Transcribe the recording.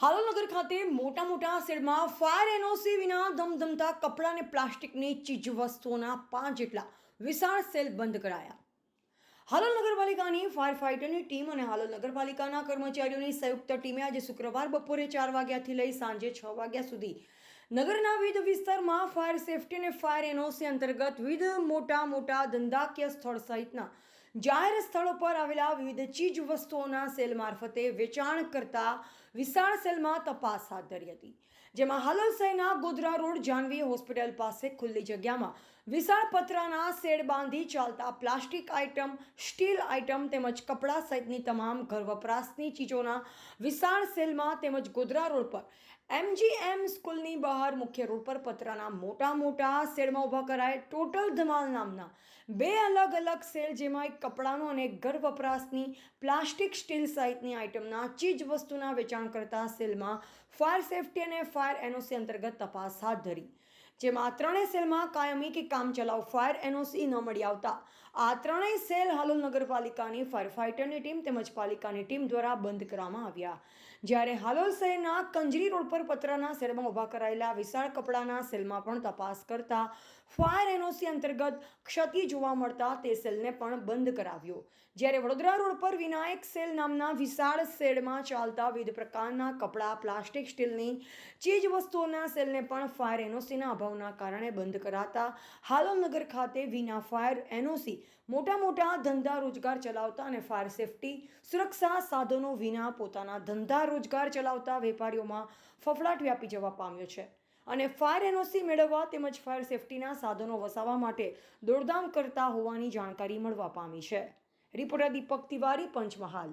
હાલોલનગર ખાતે મોટા મોટા શેડમાં ફાયર એનઓસી વિના ધમધમતા કપડાં અને પ્લાસ્ટિકની ચીજ વસ્તુઓના પાંચ જેટલા વિશાળ સેલ બંધ કરાયા. હાલોલ નગરપાલિકાની ફાયર ફાઇટરની ટીમ અને હાલોલ નગરપાલિકાના કર્મચારીઓની સંયુક્ત ટીમે આજે શુક્રવાર બપોરે ચાર વાગ્યાથી લઈ સાંજે છ વાગ્યા સુધી નગરના વિવિધ વિસ્તારમાં ફાયર સેફટી અને ફાયર એનઓસી અંતર્ગત વિવિધ મોટા મોટા ધંધાકીય સ્થળ સહિતના જાહેર સ્થળો પર આવેલા વિવિધ ચીજ વસ્તુઓના સેલ મારફતે વેચાણ કરતા વિશાળ સેલમાં તપાસ હાથ ધરી હતી. જેમાં હાલોલ ગોધરા રોડ, જાનવી હોસ્પિટલ પાસે ખુલ્લી જગ્યામાં વિશાળ પતરાના શેડ બાંધી ચાલતા પ્લાસ્ટિક આઇટમ, સ્ટીલ આઇટમ તેમજ કપડાં સહિતની તમામ ઘર વપરાશની ચીજોના વિશાળ સેલમાં તેમજ ગોધરા રોડ પર એમજીએમ સ્કૂલની બહાર મુખ્ય રોડ પર પતરાના મોટા મોટા શેડમાં ઊભા કરાય ટોટલ ધમાલ નામના બે અલગ અલગ સેલ જેમાં એક કપડાનો અને ઘર વપરાશની પ્લાસ્ટિક સ્ટીલ સહિતની આઇટમના ચીજ વસ્તુના વેચાણ કરતા સેલમાં ફાયર સેફટી અને ફાયર એનઓસી અંતર્ગત તપાસ હાથ ધરી. જેમાં ત્રણેય સેલમાં કાયમી કે કામ ચલાવ ફાયર એનઓસી ન મળી આવતા. આ ત્રણેય સેલ હાલોલ નગરપાલિકાની ફાયર ફાઇટરની ટીમ તેમજ પાલિકાની ટીમ દ્વારા બંધ કરવામાં આવ્યા. જ્યારે હાલોલ શહેરના કંજરી રોડ પર પતરાના સેલમાં ઊભા કરાયેલા વિશાળ કપડાના સેલમાં પણ તપાસ કરતા ફાયર એનઓસી અંતર્ગત ક્ષતિ જોવા મળતા તે સેલને પણ બંધ કરાવ્યો. જ્યારે વડોદરા રોડ પર વિનાયક સેલ નામના વિશાળ શેડમાં ચાલતા વિવિધ પ્રકારના કપડાં, પ્લાસ્ટિક, સ્ટીલની ચીજ વસ્તુઓના સેલને પણ ફાયર એનઓસીના અભાવના કારણે બંધ કરાતા હાલોલ નગર ખાતે વિના ફાયર એનઓસી મોટા મોટા ધંધા રોજગાર ચલાવતા અને ફાયર સેફટી સુરક્ષા સાધનો વિના પોતાના ધંધા રોજગાર ચલાવતા વેપારીઓમાં ફફડાટ વ્યાપી જવા પામ્યો છે. અને ફાયર એનઓસી મેળવવા તેમજ ફાયર સેફટીના સાધનો વસાવવા માટે દોડધામ કરતા હોવાની જાણકારી મળવા પામી છે. રિપોર્ટર દીપક તિવારી, પંચમહાલ.